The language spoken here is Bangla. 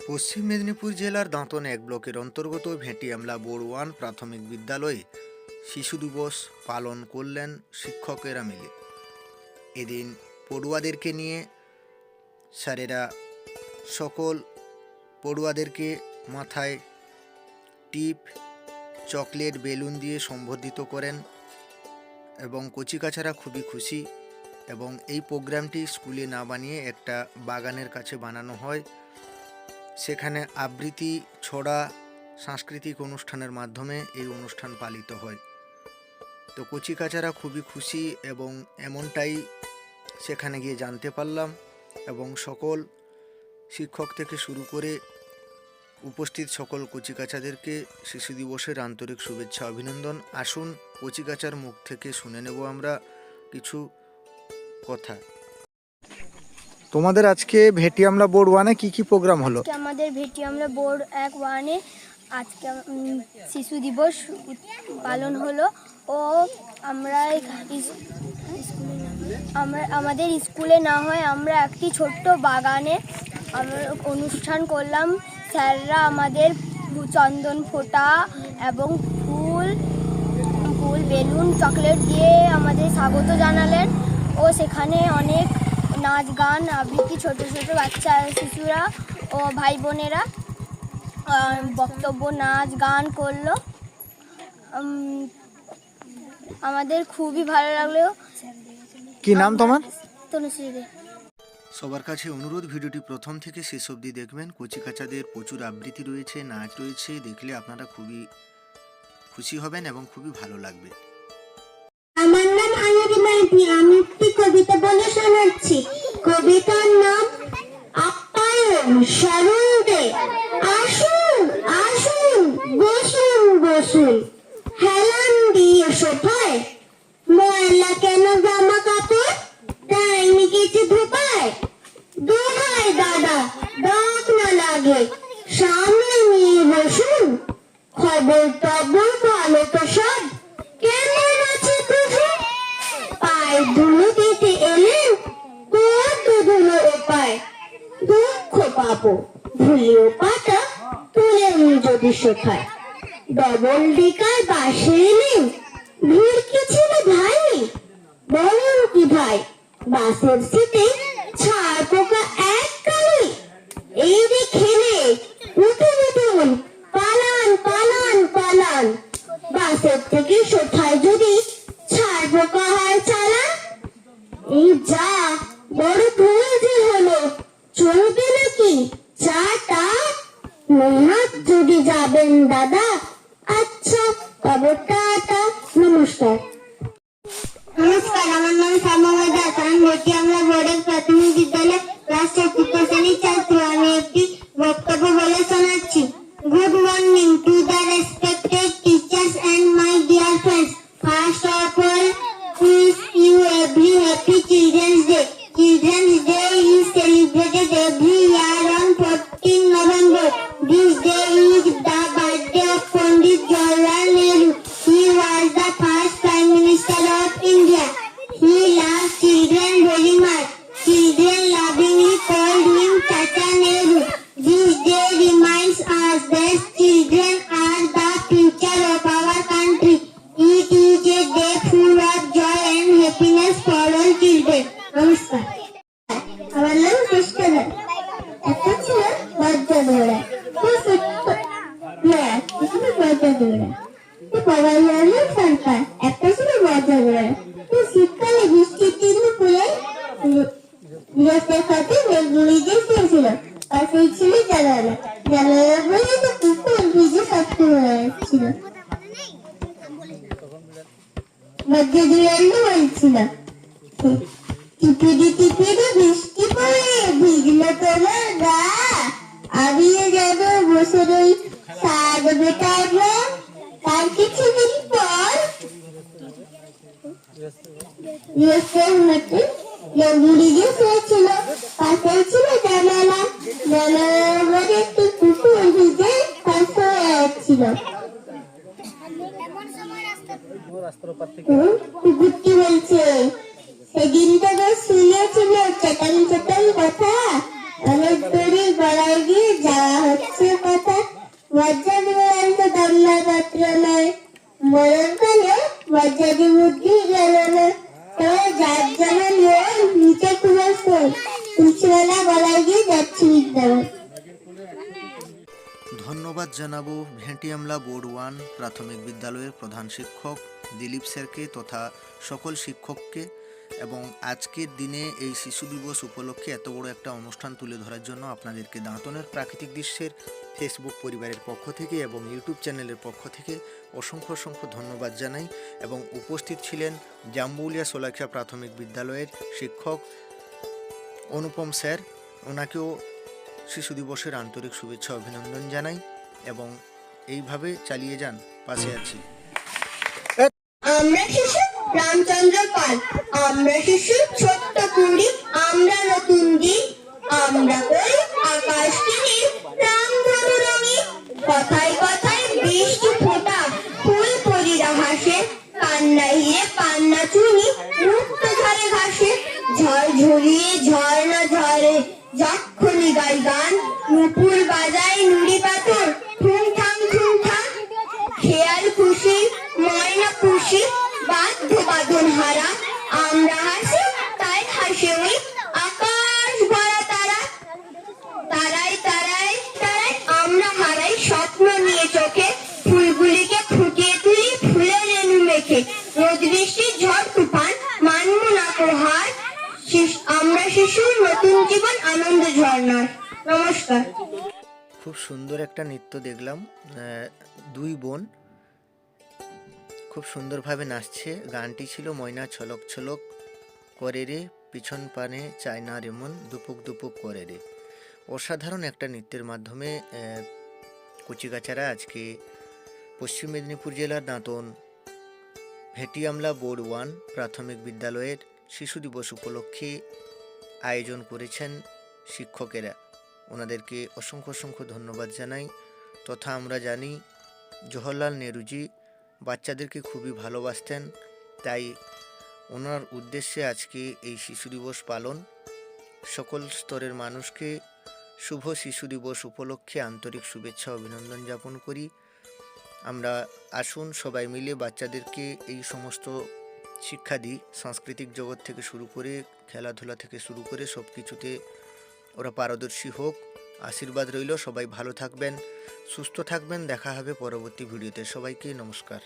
পশ্চিম মেদিনীপুর জেলার দাঁতন এক ব্লকের অন্তর্গত ভেটিয়ামলা বোর্ড ওয়ান প্রাথমিক বিদ্যালয়ে শিশু দিবস পালন করলেন শিক্ষকেরা মিলে। এদিন পড়ুয়াদেরকে নিয়ে স্যারেরা সকল পড়ুয়াদেরকে মাথায় টিপ, চকলেট, বেলুন দিয়ে সম্বর্ধিত করেন এবং কচিকাচারা খুবই খুশি এবং এই প্রোগ্রামটি স্কুলে না বানিয়ে একটা বাগানের কাছে বানানো হয়। সেখানে আবৃত্তি, ছড়া, সাংস্কৃতিক অনুষ্ঠানের মাধ্যমে এই অনুষ্ঠান পালিত হয়। তো কচিকাচারা খুবই খুশি এবং এমনটাই সেখানে গিয়ে জানতে পারলাম এবং সকল শিক্ষক থেকে শুরু করে উপস্থিত সকল কচিকাচাদেরকে শিশু দিবসের আন্তরিক শুভেচ্ছা, অভিনন্দন। আসুন কচিকাচার মুখ থেকে শুনে নেব আমরা কিছু কথা। তোমাদের আজকে ভেটি আমরা বোর্ড ওয়ানে কি কি প্রোগ্রাম হলো? আমাদের ভেটি আমরা বোর্ড এক ওয়ানে আজকে শিশু দিবস পালন হলো ও আমরা আমরা, আমাদের স্কুলে না হয় আমরা একটি ছোট্ট বাগানে আমরা অনুষ্ঠান করলাম। স্যাররা আমাদের চন্দন ফোঁটা এবং ফুল ফুল, বেলুন, চকলেট দিয়ে আমাদের স্বাগত জানালেন। ও সেখানে অনেক নাচ গান আবৃত্তি ছোট ছোট বাচ্চা শিশুরা ও ভাই বোনেরা বক্তব্য নাচ গান করল। আমাদের খুবই ভালো লাগল। কি নাম তোমার? তনুশ্রী দে সবার কাছে অনুরোধ ভিডিওটি প্রথম থেকে শেষ অবধি দেখবেন। কচিকাচাদের প্রচুর আবৃত্তি রয়েছে নাচ রয়েছে দেখলে আপনারা খুবই খুশি হবেন এবং খুবই ভালো লাগবে। আমি একটি কবিতা বলে শোনাচ্ছি। কবিতার নাম আপ্যায়ন দে আসুন আসুন, বসুন বসুন। হেলান দিয়ে সোফায়, ময়লা কেন জামা কাপড়? টাইম কিছু ধোপায় দোহাই দাদা ডাক না লাগে। সামনে নিয়ে বসুন। খবর টবর ভালো তো সব। প্রভু ধুলো দিতে এলেন কত ধুলো উপায়? দুঃখ পাবো, ভুলিও পাতা তুলে যদি সোফায় ডবল ডিকার বাসে এলেন ভিড় কি ছিল ভাই? বলুন কি ভাই? বাসের সিটে চলবে নাকি চাটা মেহাত যদি যাবেন, দাদা। আচ্ছা তবে টাটা, নমস্কার। নমস্কার, আমার নাম শ্যামা আমি ভর্তি আমরা বোর্ডের প্রাথমিক নমস্কার। আমার নাম কৃষ্ণধর একটা ছিল বজ্র দৌড়া বজ্র দৌড়া সবাই জানে সরকার একটা ছিল বজ্র দৌড়া তো শীতকালে বৃষ্টির দিন পুরে গৃহস্থের খাতে মেঘগুলি যে শুয়েছিল পাশেই ছিল জানালা জানালা বলে তো কুকুর ভিজে শক্ত হয়ে যাচ্ছিল মধ্যে দুরান্ন বলছিল টিপিডি টিপিডি বৃষ্টি পড়ে ভিজলো তোমার গা আমিও যেন বসে রই সাদ বেটার তার কিছুদিন পর গৃহস্থের মধ্যে যে শুয়েছিল পাশে ছিল জানালা জানালার মধ্যে একটি কুকুর ভিজে হয়ে যাচ্ছিল হুম, কুকুরটি বলছে সেদিন তো বেশ শুনেছিল কথা। অনেক দূরে গড়ায় গিয়ে যাওয়া বজ্রাদিবন্ত দম্মাপত্র নয় মরণকালে বজ্রাদি বুদ্ধি গেল না। তবে যার যেমন মন নিচে দিয়ে যাচ্ছি বিদ্যালয় ধন্যবাদ জানাব ভেটিয়ামলা বোর্ড ওয়ান প্রাথমিক বিদ্যালয়ের প্রধান শিক্ষক দিলীপ স্যারকে তথা সকল শিক্ষককে। এবং আজকের দিনে এই শিশু দিবস উপলক্ষে এত বড় একটা অনুষ্ঠান তুলে ধরার জন্য আপনাদেরকে দাঁতনের প্রাকৃতিক দৃশ্যের ফেসবুক পরিবারের পক্ষ থেকে এবং ইউটিউব চ্যানেলের পক্ষ থেকে অসংখ্য অসংখ্য ধন্যবাদ জানাই এবং উপস্থিত ছিলেন জাম্বুলিয়া সোলাখিয়া প্রাথমিক বিদ্যালয়ের শিক্ষক অনুপম স্যার। ওনাকেও শিশু দিবসের আন্তরিক শুভেচ্ছা অভিনন্দন জানাই এবং এইভাবে চালিয়ে যান, পাশে আছি। আমরা রামচন্দ্র পাল, আমরা শিশু ছোট্ট কুড়ি, আমরা নতুন দিন, আমরা করি আকাশ তীরে রামধনু রঙে, কথায় কথায় বৃষ্টি ফোটা, ফুল পরিরা হাসে কান্না হিরে পান্না চুনি মুক্ত ঝরে ঘাসে, ঝড় ঝরিয়ে ঝর্ণা ঝরে যক্ষণি গাই গান, নুপুর বাজায় নুড়ি পাথর বাঁধন হারা, আমরা হাসি, তাই হাসি ওই আকাশ ভরা তারা, তারাই তারাই তারাই, আমরা হারাই স্বপ্ন নিয়ে চোখে। ফুলগুলিকে ফুটিয়ে তুলি ফুলের রেণু মেখে। রোদ বৃষ্টি, ঝড় তুফান, মানব না হার শিশ- আমরা শিশুর নতুন জীবন, আনন্দ ঝর্ণার। নমস্কার। খুব সুন্দর একটা নৃত্য দেখলাম দুই বোন। খুব সুন্দরভাবে নাচছে। গানটি ছিল ময়না ছলক ছলক করে রে, পিছন পানে চায়না রেমন দুপুক দুপুক করে রে। অসাধারণ একটা নৃত্যের মাধ্যমে কচিকাচারা আজকে পশ্চিম মেদিনীপুর জেলার দাঁতন, ভেটিয়ামলা বোর্ড ওয়ান প্রাথমিক বিদ্যালয়ের শিশু দিবস উপলক্ষে আয়োজন করেছেন শিক্ষকেরা। ওনাদেরকে অসংখ্য অসংখ্য ধন্যবাদ জানাই। তথা আমরা জানি, জওহরলাল নেহরুজি বাচ্চাদেরকে খুবই ভালোবাসতেন, তাই ওনার উদ্দেশ্যে আজকে এই শিশু দিবস পালন। সকল স্তরের মানুষকে শুভ শিশু দিবস উপলক্ষে আন্তরিক শুভেচ্ছা অভিনন্দন জ্ঞাপন করি। আমরা আসুন সবাই মিলে বাচ্চাদেরকে এই সমস্ত শিক্ষা দিই, সাংস্কৃতিক জগৎ থেকে শুরু করে, খেলাধুলা থেকে শুরু করে সব কিছুতে ওরা পারদর্শী হোক। আশীর্বাদ রইল সবাই ভালো থাকবেন সুস্থ থাকবেন দেখা হবে পরবর্তী ভিডিওতে। সবাইকে নমস্কার।